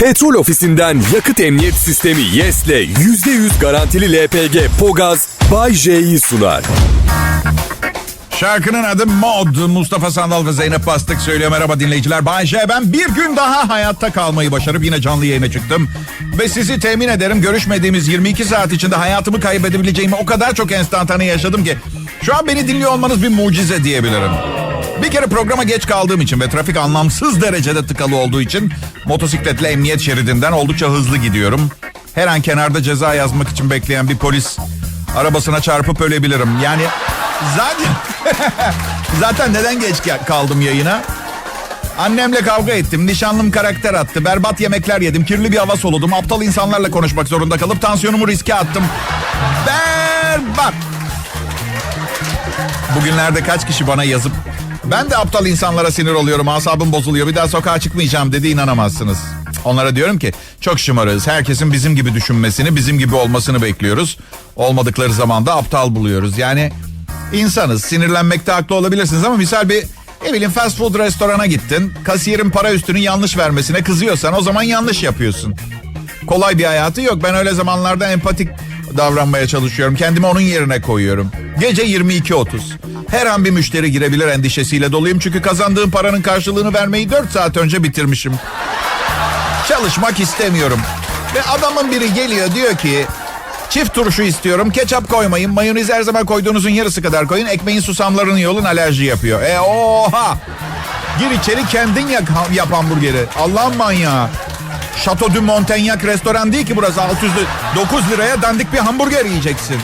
Petrol ofisinden yakıt emniyet sistemi YES'le %100 garantili LPG Pogaz Bay J'yi sunar. Şarkının adı Mod. Mustafa Sandal ve Zeynep Bastık söylüyor. Merhaba dinleyiciler. Bay J. Ben bir gün daha hayatta kalmayı başarıp yine canlı yayına çıktım. Ve sizi temin ederim görüşmediğimiz 22 saat içinde hayatımı kaybedebileceğimi o kadar çok enstantane yaşadım ki. Şu an beni dinliyor olmanız bir mucize diyebilirim. Bir kere programa geç kaldığım için ve trafik anlamsız derecede tıkalı olduğu için motosikletle emniyet şeridinden oldukça hızlı gidiyorum. Her an kenarda ceza yazmak için bekleyen bir polis arabasına çarpıp ölebilirim. Yani zaten zaten neden geç ge- kaldım yayına? Annemle kavga ettim. Nişanlım karakter attı. Berbat yemekler yedim. Kirli bir hava soludum. Aptal insanlarla konuşmak zorunda kalıp tansiyonumu riske attım. Berbat. Bugünlerde kaç kişi bana yazıp ben de aptal insanlara sinir oluyorum. Asabım bozuluyor. Bir daha sokağa çıkmayacağım dedi inanamazsınız. Onlara diyorum ki çok şımarığız. Herkesin bizim gibi düşünmesini, bizim gibi olmasını bekliyoruz. Olmadıkları zaman da aptal buluyoruz. Yani insanız. Sinirlenmekte haklı olabilirsiniz ama misal bir ne bileyim fast food restorana gittin. Kasiyerin para üstünü yanlış vermesine kızıyorsan o zaman yanlış yapıyorsun. Kolay bir hayatı yok. Ben öyle zamanlarda empatik davranmaya çalışıyorum. Kendimi onun yerine koyuyorum. Gece 22.30. Her an bir müşteri girebilir endişesiyle doluyum. Çünkü kazandığım paranın karşılığını vermeyi 4 saat önce bitirmişim. Çalışmak istemiyorum. Ve adamın biri geliyor diyor ki çift turşu istiyorum. Ketçap koymayın. Mayonez her zaman koyduğunuzun yarısı kadar koyun. Ekmeğin susamlarını yolun alerji yapıyor. E oha! Gir içeri kendin yak, yap hamburgeri. Allah'ın manyağı. Chateau du Montagnac restoran değil ki burası. 600 li- 9 liraya dandik bir hamburger yiyeceksin.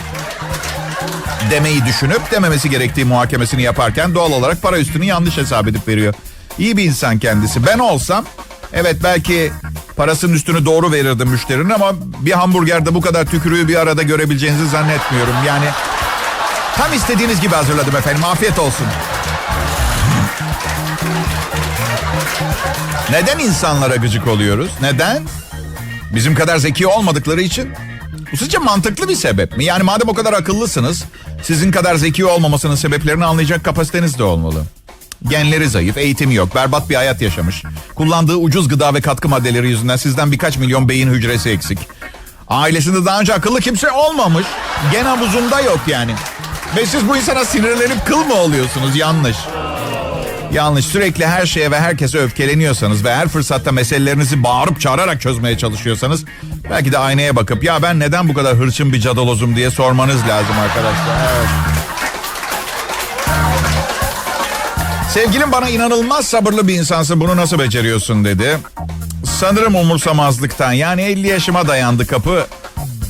Demeyi düşünüp dememesi gerektiği muhakemesini yaparken doğal olarak para üstünü yanlış hesap edip veriyor. İyi bir insan kendisi. Ben olsam evet belki parasının üstünü doğru verirdim müşterinin ama bir hamburgerde bu kadar tükürüğü bir arada görebileceğinizi zannetmiyorum. Yani tam istediğiniz gibi hazırladım efendim. Afiyet olsun. Neden insanlara gıcık oluyoruz? Neden? Bizim kadar zeki olmadıkları için. Bu sizce mantıklı bir sebep mi? Yani madem o kadar akıllısınız, sizin kadar zeki olmamasının sebeplerini anlayacak kapasiteniz de olmalı. Genleri zayıf, eğitimi yok, berbat bir hayat yaşamış. Kullandığı ucuz gıda ve katkı maddeleri yüzünden sizden birkaç milyon beyin hücresi eksik. Ailesinde daha önce akıllı kimse olmamış. Gen havuzunda yok yani. Ve siz bu insana sinirlenip kıl mı oluyorsunuz? Yanlış. Yanlış sürekli her şeye ve herkese öfkeleniyorsanız ve her fırsatta meselelerinizi bağırıp çağırarak çözmeye çalışıyorsanız belki de aynaya bakıp ya ben neden bu kadar hırçın bir cadalozum diye sormanız lazım arkadaşlar. Evet. Sevgilim bana inanılmaz sabırlı bir insansın bunu nasıl beceriyorsun dedi. Sanırım umursamazlıktan yani 50 yaşıma dayandı kapı.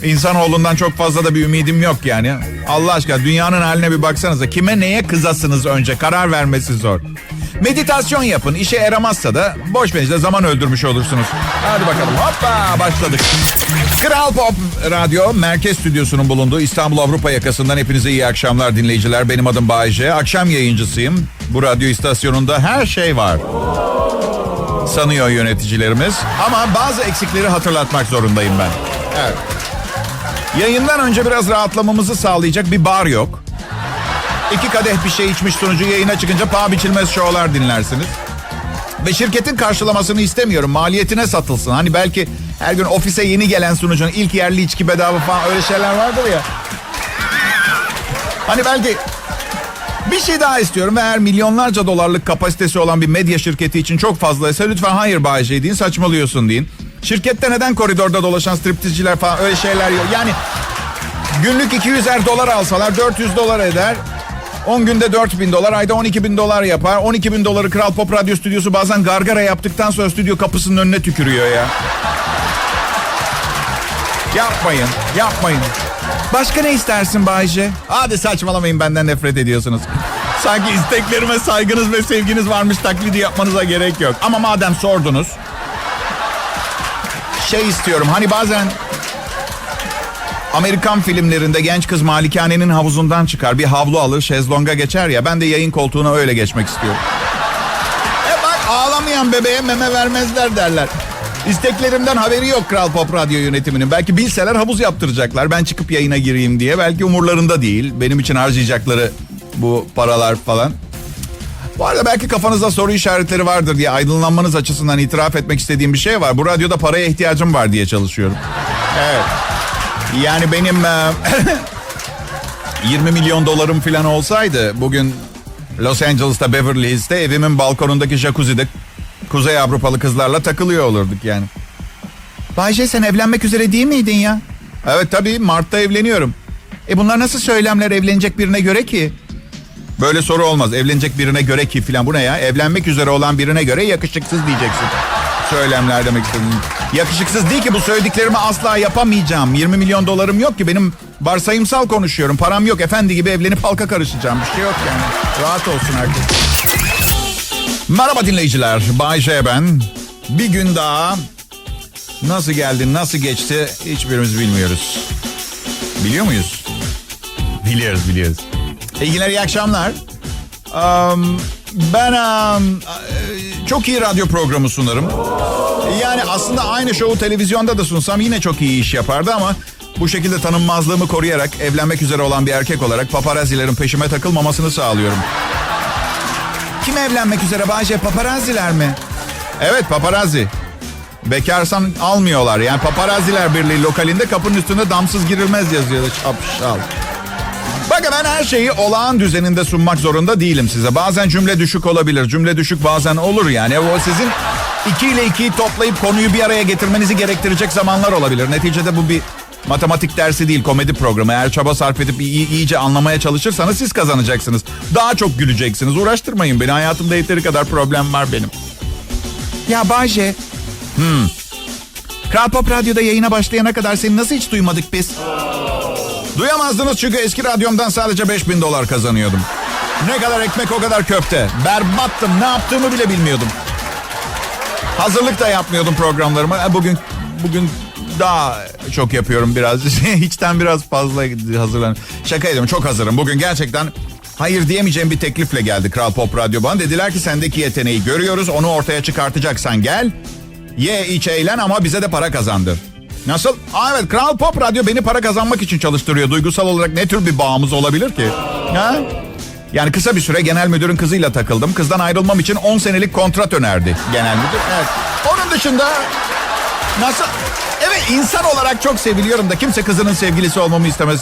İnsanoğlundan çok fazla da bir ümidim yok yani. Allah aşkına dünyanın haline bir baksanıza. Kime neye kızasınız önce karar vermesi zor. Meditasyon yapın. İşe yaramazsa da boş işte zaman öldürmüş olursunuz. Hadi bakalım hoppa başladık. Kral Pop Radyo Merkez Stüdyosu'nun bulunduğu İstanbul Avrupa yakasından hepinize iyi akşamlar dinleyiciler. Benim adım Bayece. Akşam yayıncısıyım. Bu radyo istasyonunda her şey var sanıyor yöneticilerimiz. Ama bazı eksikleri hatırlatmak zorundayım ben. Evet. Yayından önce biraz rahatlamamızı sağlayacak bir bar yok. İki kadeh bir şey içmiş sonucu yayına çıkınca paha biçilmez şovlar dinlersiniz. Ve şirketin karşılamasını istemiyorum. Maliyetine satılsın. Hani belki her gün ofise yeni gelen sunucunun ilk yerli içki bedava falan öyle şeyler vardır ya. Hani belki bir şey daha istiyorum eğer milyonlarca dolarlık kapasitesi olan bir medya şirketi için çok fazlaysa lütfen hayır Bay J deyin saçmalıyorsun deyin. Şirkette neden koridorda dolaşan striptizciler falan öyle şeyler yok. Yani günlük 200'er dolar alsalar 400 dolar eder. 10 günde 4 bin dolar, ayda 12 bin dolar yapar. 12 bin doları Kral Pop Radyo Stüdyosu bazen gargara yaptıktan sonra stüdyo kapısının önüne tükürüyor ya. Yapmayın, yapmayın. Başka ne istersin Bayce? Hadi saçmalamayın benden nefret ediyorsunuz. Sanki isteklerime saygınız ve sevginiz varmış taklidi yapmanıza gerek yok. Ama madem sordunuz. Şey istiyorum hani bazen Amerikan filmlerinde genç kız malikanenin havuzundan çıkar. Bir havlu alır şezlonga geçer ya. Ben de yayın koltuğuna öyle geçmek istiyorum. E bak ağlamayan bebeğe meme vermezler derler. İsteklerimden haberi yok Kral Pop Radyo yönetiminin. Belki bilseler havuz yaptıracaklar. Ben çıkıp yayına gireyim diye. Belki umurlarında değil. Benim için harcayacakları bu paralar falan. Bu arada belki kafanızda soru işaretleri vardır diye aydınlanmanız açısından itiraf etmek istediğim bir şey var. Bu radyoda paraya ihtiyacım var diye çalışıyorum. Evet. Yani benim e, 20 milyon dolarım falan olsaydı bugün Los Angeles'ta Beverly Hills'te evimin balkonundaki jacuzzi'de Kuzey Avrupalı kızlarla takılıyor olurduk yani. Bayce sen evlenmek üzere değil miydin ya? Evet tabii Mart'ta evleniyorum. E bunlar nasıl söylemler evlenecek birine göre ki? Böyle soru olmaz. Evlenecek birine göre ki filan bu ne ya? Evlenmek üzere olan birine göre yakışıksız diyeceksin. Söylemler demek istedim. Yakışıksız değil ki bu söylediklerimi asla yapamayacağım. 20 milyon dolarım yok ki benim varsayımsal konuşuyorum. Param yok efendi gibi evlenip halka karışacağım. Bir şey yok yani. Rahat olsun herkes. Merhaba dinleyiciler. Bay J ben. Bir gün daha nasıl geldi, nasıl geçti hiçbirimiz bilmiyoruz. Biliyor muyuz? Biliyoruz, biliyoruz. İyi günler, iyi akşamlar. Um, ben um, çok iyi radyo programı sunarım. Yani aslında aynı şovu televizyonda da sunsam yine çok iyi iş yapardı ama bu şekilde tanınmazlığımı koruyarak evlenmek üzere olan bir erkek olarak paparazzilerin peşime takılmamasını sağlıyorum. Kim evlenmek üzere Bayce? Paparazziler mi? Evet paparazzi. Bekarsan almıyorlar. Yani paparazziler birliği lokalinde kapının üstünde damsız girilmez yazıyor. Şapşal. Bakın ben her şeyi olağan düzeninde sunmak zorunda değilim size. Bazen cümle düşük olabilir. Cümle düşük bazen olur yani. O sizin iki ile ikiyi toplayıp konuyu bir araya getirmenizi gerektirecek zamanlar olabilir. Neticede bu bir matematik dersi değil komedi programı. Eğer çaba sarf edip iyi, iyice anlamaya çalışırsanız siz kazanacaksınız. Daha çok güleceksiniz. Uğraştırmayın beni. Hayatımda yeteri kadar problem var benim. Ya Bayce. Hmm. Kral Pop Radyo'da yayına başlayana kadar seni nasıl hiç duymadık biz? Duyamazdınız çünkü eski radyomdan sadece 5000 dolar kazanıyordum. Ne kadar ekmek o kadar köfte. Berbattım. Ne yaptığımı bile bilmiyordum. Hazırlık da yapmıyordum programlarıma. E, Bugün bugün daha çok yapıyorum biraz. Hiçten biraz fazla hazırlan. Şaka ediyorum çok hazırım. Bugün gerçekten hayır diyemeyeceğim bir teklifle geldi Kral Pop Radyo bana. Dediler ki sendeki yeteneği görüyoruz. Onu ortaya çıkartacaksan gel. Ye iç eğlen ama bize de para kazandır. Nasıl? Aa, evet Kral Pop Radyo beni para kazanmak için çalıştırıyor. Duygusal olarak ne tür bir bağımız olabilir ki? Ha? Yani kısa bir süre genel müdürün kızıyla takıldım. Kızdan ayrılmam için 10 senelik kontrat önerdi genel müdür. Evet. Onun dışında nasıl? Evet insan olarak çok seviliyorum da kimse kızının sevgilisi olmamı istemez.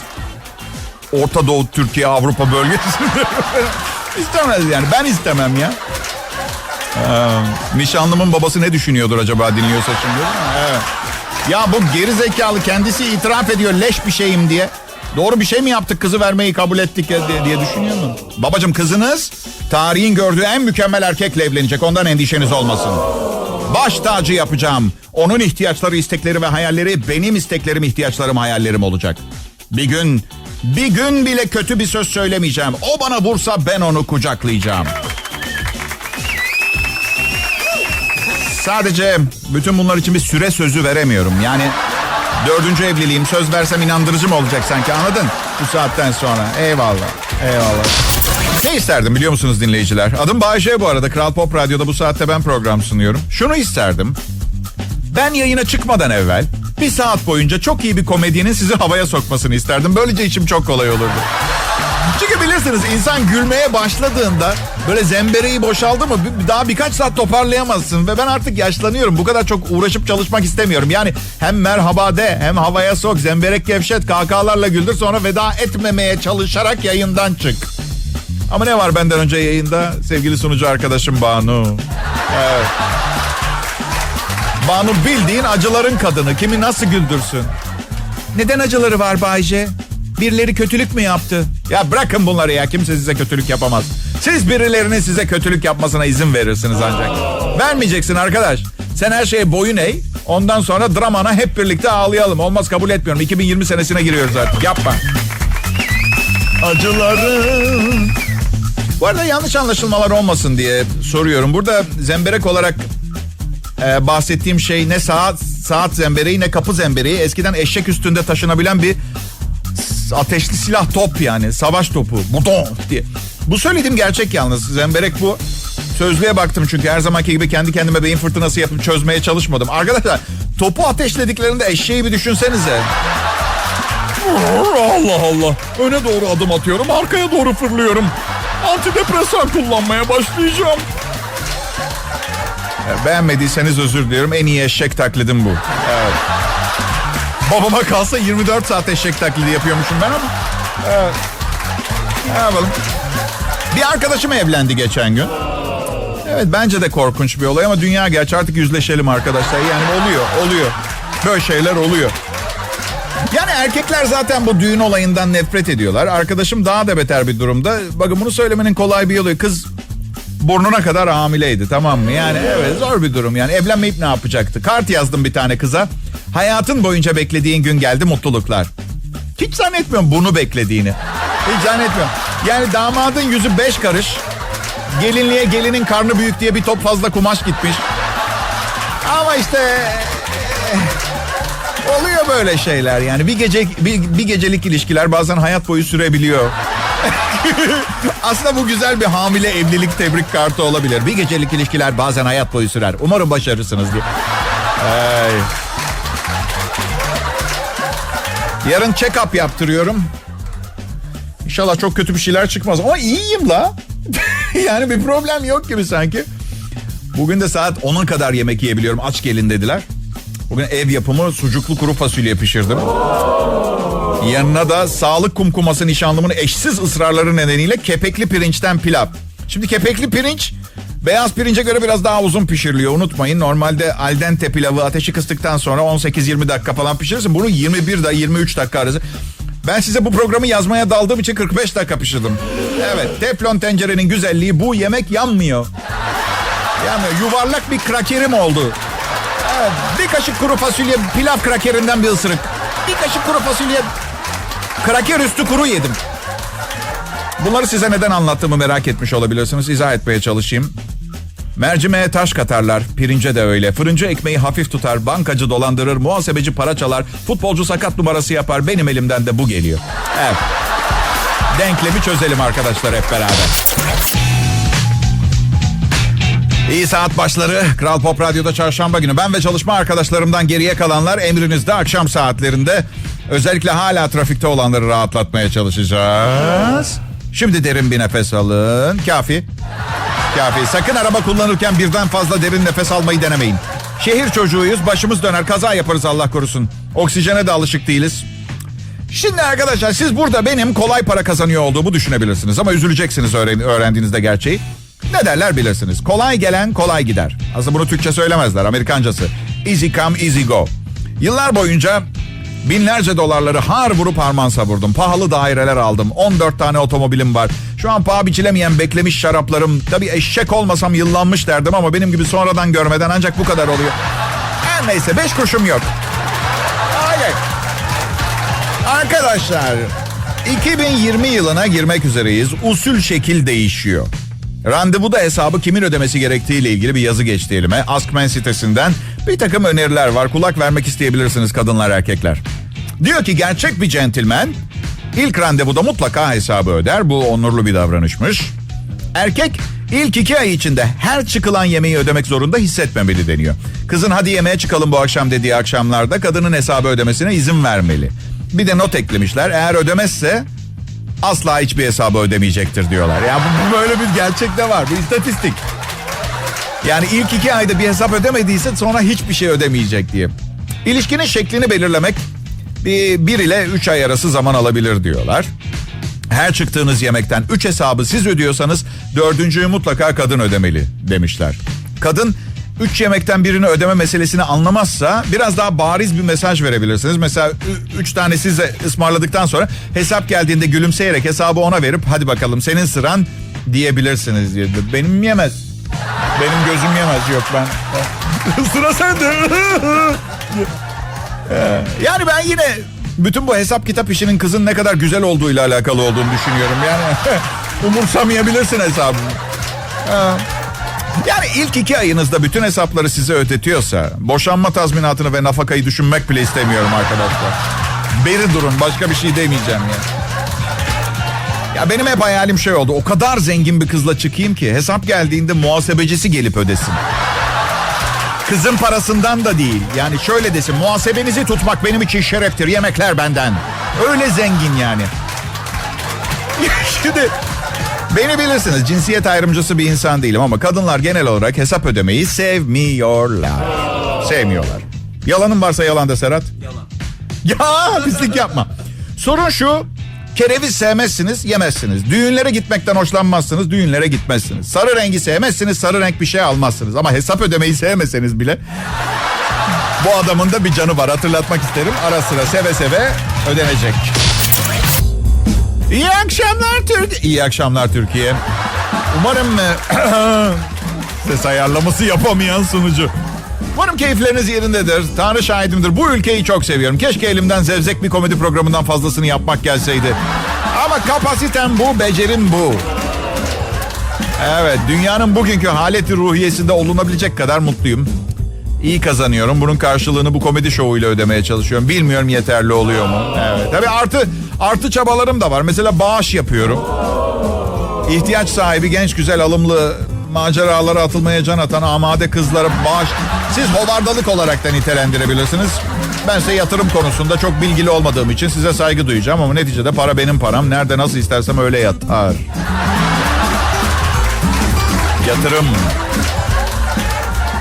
Orta Doğu, Türkiye, Avrupa bölgesinde. istemez yani. Ben istemem ya. Ee, nişanlımın babası ne düşünüyordur acaba dinliyorsa şimdi? Evet. Ya bu geri zekalı kendisi itiraf ediyor leş bir şeyim diye. Doğru bir şey mi yaptık kızı vermeyi kabul ettik diye düşünüyor mu? Babacım kızınız tarihin gördüğü en mükemmel erkekle evlenecek. Ondan endişeniz olmasın. Baş tacı yapacağım. Onun ihtiyaçları, istekleri ve hayalleri benim isteklerim, ihtiyaçlarım, hayallerim olacak. Bir gün, bir gün bile kötü bir söz söylemeyeceğim. O bana vursa ben onu kucaklayacağım. Sadece bütün bunlar için bir süre sözü veremiyorum. Yani dördüncü evliliğim söz versem inandırıcı mı olacak sanki anladın? Bu saatten sonra. Eyvallah. Eyvallah. Ne isterdim biliyor musunuz dinleyiciler? Adım Bayece bu arada. Kral Pop Radyo'da bu saatte ben program sunuyorum. Şunu isterdim. Ben yayına çıkmadan evvel bir saat boyunca çok iyi bir komedyenin sizi havaya sokmasını isterdim. Böylece içim çok kolay olurdu. Çünkü bilirsiniz insan gülmeye başladığında böyle zembereği boşaldı mı daha birkaç saat toparlayamazsın. Ve ben artık yaşlanıyorum. Bu kadar çok uğraşıp çalışmak istemiyorum. Yani hem merhaba de hem havaya sok zemberek gevşet kahkahalarla güldür sonra veda etmemeye çalışarak yayından çık. Ama ne var benden önce yayında? Sevgili sunucu arkadaşım Banu. Evet. Banu bildiğin acıların kadını. Kimi nasıl güldürsün? Neden acıları var Bayce? Birileri kötülük mü yaptı? Ya bırakın bunları ya. Kimse size kötülük yapamaz. Siz birilerinin size kötülük yapmasına izin verirsiniz ancak. Vermeyeceksin arkadaş. Sen her şeye boyun eğ. Ondan sonra dramana hep birlikte ağlayalım. Olmaz kabul etmiyorum. 2020 senesine giriyoruz artık. Yapma. Acılarım. Bu arada yanlış anlaşılmalar olmasın diye soruyorum. Burada zemberek olarak e, bahsettiğim şey ne saat saat zembereği ne kapı zembereği. Eskiden eşek üstünde taşınabilen bir ateşli silah top yani. Savaş topu. Buton diye. Bu söylediğim gerçek yalnız. Zemberek bu. Sözlüğe baktım çünkü her zamanki gibi kendi kendime beyin fırtınası yapıp çözmeye çalışmadım. Arkadaşlar topu ateşlediklerinde eşeği bir düşünsenize. Allah Allah. Öne doğru adım atıyorum, arkaya doğru fırlıyorum. Antidepresan kullanmaya başlayacağım. Beğenmediyseniz özür diliyorum. En iyi eşek taklidim bu. Evet. Babama kalsa 24 saat eşek taklidi yapıyormuşum ben ama. Evet. Ne yapalım? Bir arkadaşım evlendi geçen gün. Evet bence de korkunç bir olay ama dünya gerçi artık yüzleşelim arkadaşlar. Yani oluyor, oluyor. Böyle şeyler oluyor. Yani erkekler zaten bu düğün olayından nefret ediyorlar. Arkadaşım daha da beter bir durumda. Bakın bunu söylemenin kolay bir yolu. Kız burnuna kadar hamileydi tamam mı? Yani evet zor bir durum yani. Evlenmeyip ne yapacaktı? Kart yazdım bir tane kıza. Hayatın boyunca beklediğin gün geldi mutluluklar. Hiç zannetmiyorum bunu beklediğini. Hiç zannetmiyorum. Yani damadın yüzü beş karış. Gelinliğe gelinin karnı büyük diye bir top fazla kumaş gitmiş. Ama işte oluyor böyle şeyler yani bir gece bir, bir gecelik ilişkiler bazen hayat boyu sürebiliyor. Aslında bu güzel bir hamile evlilik tebrik kartı olabilir. Bir gecelik ilişkiler bazen hayat boyu sürer. Umarım başarırsınız diye. Ay. Yarın check-up yaptırıyorum. İnşallah çok kötü bir şeyler çıkmaz. Ama iyiyim la. yani bir problem yok gibi sanki. Bugün de saat 10'a kadar yemek yiyebiliyorum. Aç gelin dediler. Bugün ev yapımı sucuklu kuru fasulye pişirdim. Yanına da sağlık kumkuması nişanlımın eşsiz ısrarları nedeniyle kepekli pirinçten pilav. Şimdi kepekli pirinç beyaz pirince göre biraz daha uzun pişiriliyor. Unutmayın normalde al dente pilavı ateşi kıstıktan sonra 18-20 dakika falan pişirirsin. Bunu 21 da 23 dakika arası. Ben size bu programı yazmaya daldığım için 45 dakika pişirdim. Evet teflon tencerenin güzelliği bu yemek yanmıyor. Yani yuvarlak bir krakerim oldu. Evet, bir kaşık kuru fasulye pilav krakerinden bir ısırık. Bir kaşık kuru fasulye kraker üstü kuru yedim. Bunları size neden anlattığımı merak etmiş olabilirsiniz. İzah etmeye çalışayım. Mercimeğe taş katarlar, pirince de öyle. Fırıncı ekmeği hafif tutar, bankacı dolandırır, muhasebeci para çalar, futbolcu sakat numarası yapar. Benim elimden de bu geliyor. Evet. Denklemi çözelim arkadaşlar hep beraber. İyi saat başları. Kral Pop Radyo'da çarşamba günü. Ben ve çalışma arkadaşlarımdan geriye kalanlar emrinizde akşam saatlerinde. Özellikle hala trafikte olanları rahatlatmaya çalışacağız. Şimdi derin bir nefes alın. Kafi. Kafi. Sakın araba kullanırken birden fazla derin nefes almayı denemeyin. Şehir çocuğuyuz. Başımız döner. Kaza yaparız Allah korusun. Oksijene de alışık değiliz. Şimdi arkadaşlar siz burada benim kolay para kazanıyor olduğumu düşünebilirsiniz. Ama üzüleceksiniz öğren öğrendiğinizde gerçeği. Ne derler bilirsiniz. Kolay gelen kolay gider. Aslında bunu Türkçe söylemezler. Amerikancası. Easy come easy go. Yıllar boyunca binlerce dolarları har vurup harman savurdum. Pahalı daireler aldım. 14 tane otomobilim var. Şu an paha biçilemeyen beklemiş şaraplarım. Tabii eşek olmasam yıllanmış derdim ama benim gibi sonradan görmeden ancak bu kadar oluyor. Her neyse 5 kuruşum yok. Hayır. Arkadaşlar 2020 yılına girmek üzereyiz. Usul şekil değişiyor. Randevuda hesabı kimin ödemesi gerektiğiyle ilgili bir yazı geçti elime. Askmen sitesinden bir takım öneriler var. Kulak vermek isteyebilirsiniz kadınlar erkekler. Diyor ki gerçek bir centilmen ilk randevuda mutlaka hesabı öder. Bu onurlu bir davranışmış. Erkek ilk iki ay içinde her çıkılan yemeği ödemek zorunda hissetmemeli deniyor. Kızın hadi yemeğe çıkalım bu akşam dediği akşamlarda kadının hesabı ödemesine izin vermeli. Bir de not eklemişler. Eğer ödemezse asla hiçbir hesabı ödemeyecektir diyorlar. Ya bu, böyle bir gerçek de var. Bu istatistik. Yani ilk iki ayda bir hesap ödemediyse sonra hiçbir şey ödemeyecek diye. İlişkinin şeklini belirlemek bir, bir ile üç ay arası zaman alabilir diyorlar. Her çıktığınız yemekten 3 hesabı siz ödüyorsanız dördüncüyü mutlaka kadın ödemeli demişler. Kadın 3 yemekten birini ödeme meselesini anlamazsa biraz daha bariz bir mesaj verebilirsiniz. Mesela 3 tane size ısmarladıktan sonra hesap geldiğinde gülümseyerek hesabı ona verip hadi bakalım senin sıran diyebilirsiniz diye. Benim yemez. Benim gözüm yemez yok ben. Sıra sende. yani ben yine bütün bu hesap kitap işinin kızın ne kadar güzel olduğuyla alakalı olduğunu düşünüyorum. Yani umursamayabilirsin hesabını. Ha. Yani ilk iki ayınızda bütün hesapları size ödetiyorsa boşanma tazminatını ve nafakayı düşünmek bile istemiyorum arkadaşlar. Beri durun başka bir şey demeyeceğim ya. Ya benim hep hayalim şey oldu. O kadar zengin bir kızla çıkayım ki hesap geldiğinde muhasebecisi gelip ödesin. Kızın parasından da değil. Yani şöyle desin muhasebenizi tutmak benim için şereftir. Yemekler benden. Öyle zengin yani. Şimdi Beni bilirsiniz cinsiyet ayrımcısı bir insan değilim ama kadınlar genel olarak hesap ödemeyi sevmiyorlar. Sevmiyorlar. Yalanın varsa yalan da Serhat. Yalan. Ya pislik yapma. Sorun şu. Kereviz sevmezsiniz, yemezsiniz. Düğünlere gitmekten hoşlanmazsınız, düğünlere gitmezsiniz. Sarı rengi sevmezsiniz, sarı renk bir şey almazsınız. Ama hesap ödemeyi sevmeseniz bile bu adamın da bir canı var. Hatırlatmak isterim. Ara sıra seve seve ödenecek. İyi akşamlar Türkiye. İyi akşamlar Türkiye. Umarım e, ses ayarlaması yapamayan sunucu. Umarım keyifleriniz yerindedir. Tanrı şahidimdir. Bu ülkeyi çok seviyorum. Keşke elimden zevzek bir komedi programından fazlasını yapmak gelseydi. Ama kapasitem bu, becerim bu. Evet, dünyanın bugünkü haleti ruhiyesinde olunabilecek kadar mutluyum. İyi kazanıyorum. Bunun karşılığını bu komedi şovuyla ödemeye çalışıyorum. Bilmiyorum yeterli oluyor mu? Evet. Tabii artı artı çabalarım da var. Mesela bağış yapıyorum. İhtiyaç sahibi genç güzel alımlı maceralara atılmaya can atan amade kızlara bağış. Siz hovardalık olarak da nitelendirebilirsiniz. Ben size yatırım konusunda çok bilgili olmadığım için size saygı duyacağım ama neticede para benim param. Nerede nasıl istersem öyle yatar. Yatırım.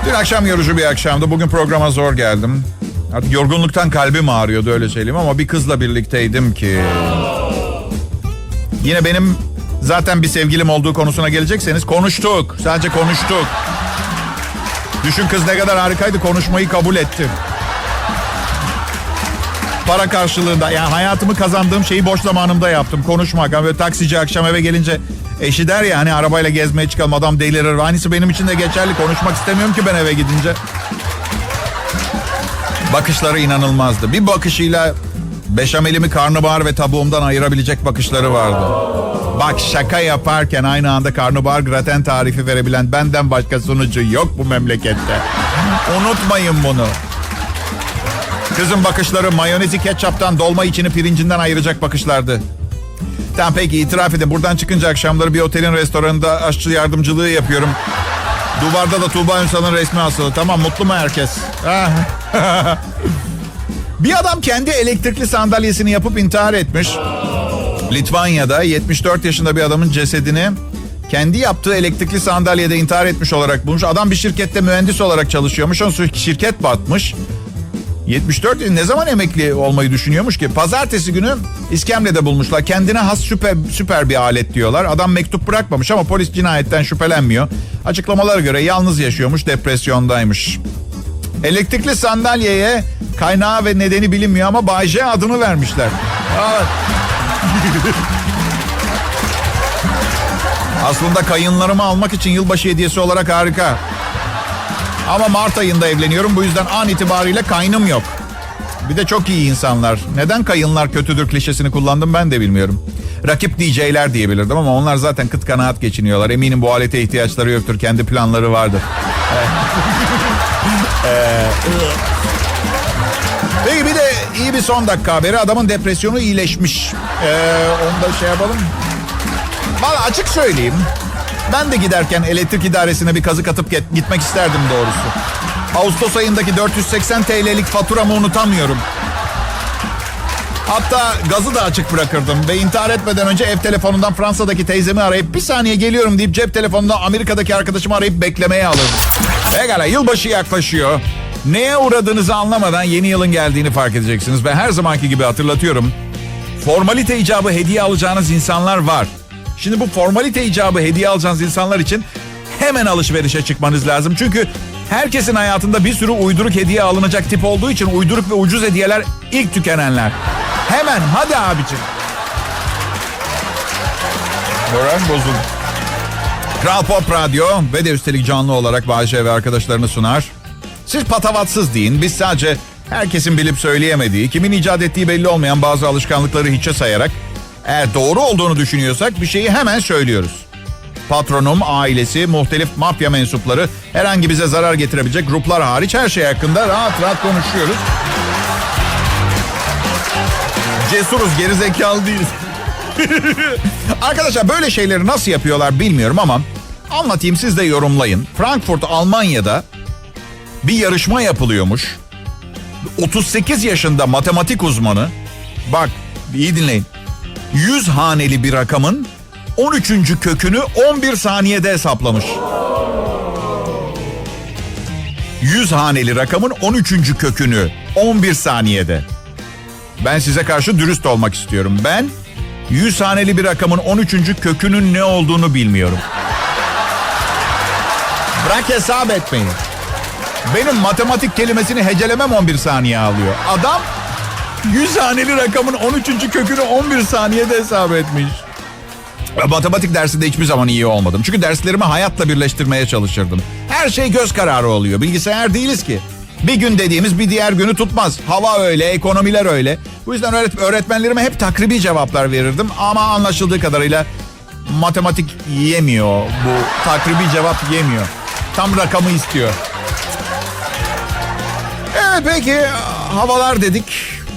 Dün akşam yorucu bir akşamdı. Bugün programa zor geldim. Artık yorgunluktan kalbim ağrıyordu öyle söyleyeyim ama bir kızla birlikteydim ki. Yine benim zaten bir sevgilim olduğu konusuna gelecekseniz konuştuk. Sadece konuştuk. Düşün kız ne kadar harikaydı konuşmayı kabul etti. Para karşılığında yani hayatımı kazandığım şeyi boş zamanımda yaptım. Konuşmak. Yani böyle taksici akşam eve gelince eşi der ya hani arabayla gezmeye çıkalım adam delirir. Aynısı benim için de geçerli. Konuşmak istemiyorum ki ben eve gidince. Bakışları inanılmazdı. Bir bakışıyla beşamelimi karnabahar ve tabuğumdan ayırabilecek bakışları vardı. Bak şaka yaparken aynı anda karnabahar graten tarifi verebilen benden başka sunucu yok bu memlekette. Unutmayın bunu. Kızın bakışları mayonezi ketçaptan dolma içini pirincinden ayıracak bakışlardı. Tamam peki itiraf edin. Buradan çıkınca akşamları bir otelin restoranında aşçı yardımcılığı yapıyorum. Duvarda da Tuğba Ünsal'ın resmi asılı. Tamam mutlu mu herkes? Bir adam kendi elektrikli sandalyesini yapıp intihar etmiş. Litvanya'da 74 yaşında bir adamın cesedini kendi yaptığı elektrikli sandalyede intihar etmiş olarak bulmuş. Adam bir şirkette mühendis olarak çalışıyormuş. Onun şirket batmış. 74 ne zaman emekli olmayı düşünüyormuş ki? Pazartesi günü iskemlede bulmuşlar. Kendine has süper, süper bir alet diyorlar. Adam mektup bırakmamış ama polis cinayetten şüphelenmiyor. Açıklamalara göre yalnız yaşıyormuş, depresyondaymış. Elektrikli sandalyeye kaynağı ve nedeni bilinmiyor ama Bay J adını vermişler. Evet. Aslında kayınlarımı almak için yılbaşı hediyesi olarak harika. Ama Mart ayında evleniyorum. Bu yüzden an itibariyle kaynım yok. Bir de çok iyi insanlar. Neden kayınlar kötüdür klişesini kullandım ben de bilmiyorum. Rakip DJ'ler diyebilirdim ama onlar zaten kıt kanaat geçiniyorlar. Eminim bu alete ihtiyaçları yoktur. Kendi planları vardır. Peki bir de iyi bir son dakika haberi. Adamın depresyonu iyileşmiş. Ee, onu da şey yapalım. Valla açık söyleyeyim. Ben de giderken elektrik idaresine bir kazık atıp gitmek isterdim doğrusu. Ağustos ayındaki 480 TL'lik faturamı unutamıyorum. Hatta gazı da açık bırakırdım ve intihar etmeden önce ev telefonundan Fransa'daki teyzemi arayıp bir saniye geliyorum deyip cep telefonundan Amerika'daki arkadaşımı arayıp beklemeye alırdım. Pekala yılbaşı yaklaşıyor. Neye uğradığınızı anlamadan yeni yılın geldiğini fark edeceksiniz ve her zamanki gibi hatırlatıyorum. Formalite icabı hediye alacağınız insanlar var. Şimdi bu formalite icabı hediye alacağınız insanlar için hemen alışverişe çıkmanız lazım. Çünkü herkesin hayatında bir sürü uyduruk hediye alınacak tip olduğu için uyduruk ve ucuz hediyeler ilk tükenenler. Hemen hadi abicim. Moral bozuldu. Kral Pop Radyo ve de üstelik canlı olarak Bayşe ve arkadaşlarını sunar. Siz patavatsız deyin. Biz sadece herkesin bilip söyleyemediği, kimin icat ettiği belli olmayan bazı alışkanlıkları hiçe sayarak eğer doğru olduğunu düşünüyorsak bir şeyi hemen söylüyoruz. Patronum, ailesi, muhtelif mafya mensupları herhangi bize zarar getirebilecek gruplar hariç her şey hakkında rahat rahat konuşuyoruz. Cesuruz, gerizekalı değiliz. Arkadaşlar böyle şeyleri nasıl yapıyorlar bilmiyorum ama anlatayım siz de yorumlayın. Frankfurt, Almanya'da bir yarışma yapılıyormuş. 38 yaşında matematik uzmanı bak iyi dinleyin. 100 haneli bir rakamın 13. kökünü 11 saniyede hesaplamış. 100 haneli rakamın 13. kökünü 11 saniyede. Ben size karşı dürüst olmak istiyorum. Ben 100 haneli bir rakamın 13. kökünün ne olduğunu bilmiyorum. Bırak hesap etmeyin. Benim matematik kelimesini hecelemem 11 saniye alıyor. Adam 100 haneli rakamın 13. kökünü 11 saniyede hesap etmiş. Matematik dersinde hiçbir zaman iyi olmadım. Çünkü derslerimi hayatla birleştirmeye çalışırdım. Her şey göz kararı oluyor. Bilgisayar değiliz ki. Bir gün dediğimiz bir diğer günü tutmaz. Hava öyle, ekonomiler öyle. Bu yüzden öğret öğretmenlerime hep takribi cevaplar verirdim. Ama anlaşıldığı kadarıyla matematik yemiyor. Bu takribi cevap yemiyor. Tam rakamı istiyor. Peki havalar dedik.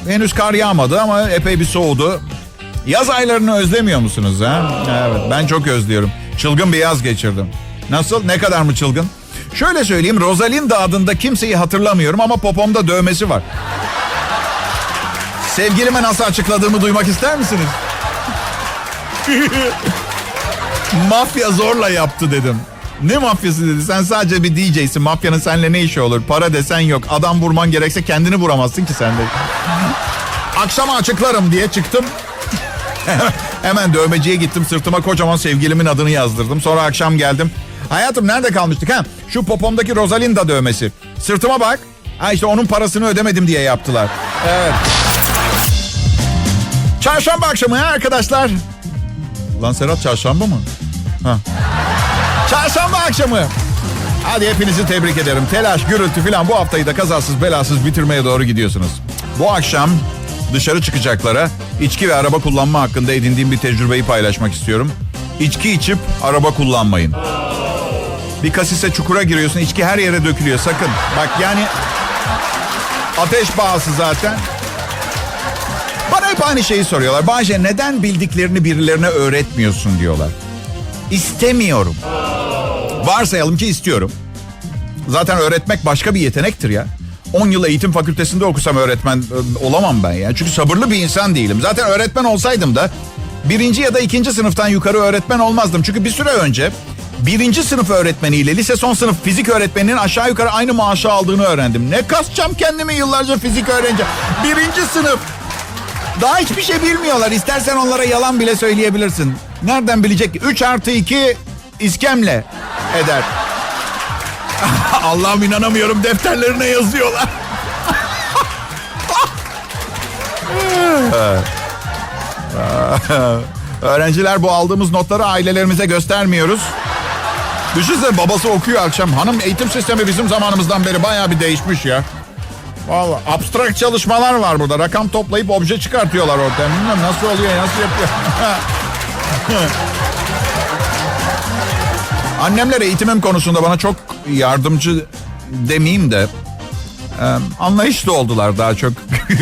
Henüz kar yağmadı ama epey bir soğudu. Yaz aylarını özlemiyor musunuz ha? Evet ben çok özlüyorum. Çılgın bir yaz geçirdim. Nasıl? Ne kadar mı çılgın? Şöyle söyleyeyim Rosalinda adında kimseyi hatırlamıyorum ama popomda dövmesi var. Sevgilime nasıl açıkladığımı duymak ister misiniz? Mafya zorla yaptı dedim. Ne mafyası dedi. Sen sadece bir DJ'sin. Mafyanın seninle ne işi olur? Para desen yok. Adam vurman gerekse kendini vuramazsın ki sen de. Akşama açıklarım diye çıktım. Hemen dövmeciye gittim. Sırtıma kocaman sevgilimin adını yazdırdım. Sonra akşam geldim. Hayatım nerede kalmıştık ha? Şu popomdaki Rosalinda dövmesi. Sırtıma bak. Ha işte onun parasını ödemedim diye yaptılar. Evet. Çarşamba akşamı ha arkadaşlar. Lan Serhat çarşamba mı? Ha. Çarşamba akşamı. Hadi hepinizi tebrik ederim. Telaş, gürültü falan bu haftayı da kazasız belasız bitirmeye doğru gidiyorsunuz. Bu akşam dışarı çıkacaklara içki ve araba kullanma hakkında edindiğim bir tecrübeyi paylaşmak istiyorum. İçki içip araba kullanmayın. Bir kasise çukura giriyorsun, içki her yere dökülüyor sakın. Bak yani ateş bağısı zaten. Bana hep aynı şeyi soruyorlar. Bahçe neden bildiklerini birilerine öğretmiyorsun diyorlar. İstemiyorum. Varsayalım ki istiyorum. Zaten öğretmek başka bir yetenektir ya. 10 yıl eğitim fakültesinde okusam öğretmen e, olamam ben ya. Çünkü sabırlı bir insan değilim. Zaten öğretmen olsaydım da birinci ya da ikinci sınıftan yukarı öğretmen olmazdım. Çünkü bir süre önce birinci sınıf öğretmeniyle lise son sınıf fizik öğretmeninin aşağı yukarı aynı maaşı aldığını öğrendim. Ne kasacağım kendimi yıllarca fizik öğrenci. Birinci sınıf. Daha hiçbir şey bilmiyorlar. İstersen onlara yalan bile söyleyebilirsin. Nereden bilecek? 3 artı 2 iskemle eder. Allah'ım inanamıyorum defterlerine yazıyorlar. Öğrenciler bu aldığımız notları ailelerimize göstermiyoruz. Düşünsene babası okuyor akşam. Hanım eğitim sistemi bizim zamanımızdan beri bayağı bir değişmiş ya. Vallahi abstrakt çalışmalar var burada. Rakam toplayıp obje çıkartıyorlar ortaya. Bilmiyorum nasıl oluyor, nasıl yapıyor. Annemler eğitimim konusunda bana çok yardımcı demeyeyim de e, anlayışlı oldular daha çok.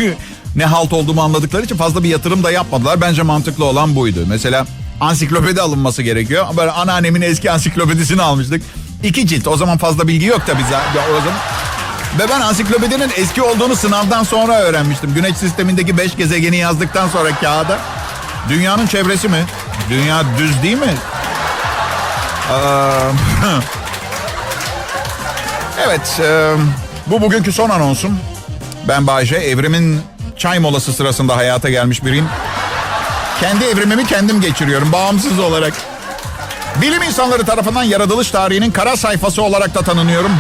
ne halt olduğumu anladıkları için fazla bir yatırım da yapmadılar. Bence mantıklı olan buydu. Mesela ansiklopedi alınması gerekiyor. Böyle anneannemin eski ansiklopedisini almıştık. İki cilt. O zaman fazla bilgi yok tabii. Ya, o zaman... Ve ben ansiklopedinin eski olduğunu sınavdan sonra öğrenmiştim. Güneş sistemindeki beş gezegeni yazdıktan sonra kağıda. Dünyanın çevresi mi? Dünya düz değil mi? evet, bu bugünkü son anonsum. Ben Bayce, evrimin çay molası sırasında hayata gelmiş biriyim. Kendi evrimimi kendim geçiriyorum, bağımsız olarak. Bilim insanları tarafından yaratılış tarihinin kara sayfası olarak da tanınıyorum.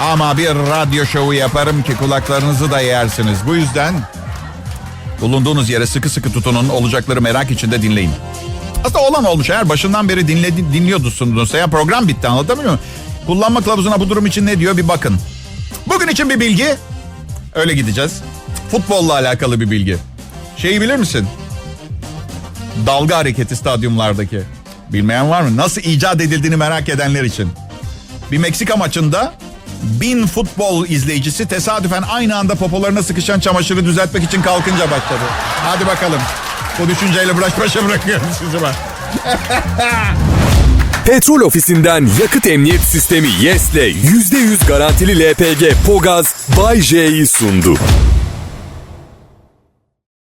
Ama bir radyo şovu yaparım ki kulaklarınızı da yersiniz. Bu yüzden bulunduğunuz yere sıkı sıkı tutunun, olacakları merak içinde dinleyin. Aslında olan olmuş. Eğer başından beri dinledi, dinliyordunuz ya program bitti anlatabiliyor muyum? Kullanma kılavuzuna bu durum için ne diyor bir bakın. Bugün için bir bilgi. Öyle gideceğiz. Futbolla alakalı bir bilgi. Şeyi bilir misin? Dalga hareketi stadyumlardaki. Bilmeyen var mı? Nasıl icat edildiğini merak edenler için. Bir Meksika maçında bin futbol izleyicisi tesadüfen aynı anda popolarına sıkışan çamaşırı düzeltmek için kalkınca başladı. Hadi bakalım. Bu düşünceyle baş başa bırakıyorum sizi ben. Petrol ofisinden yakıt emniyet sistemi YES'le %100 garantili LPG Pogaz Bay J'yi sundu.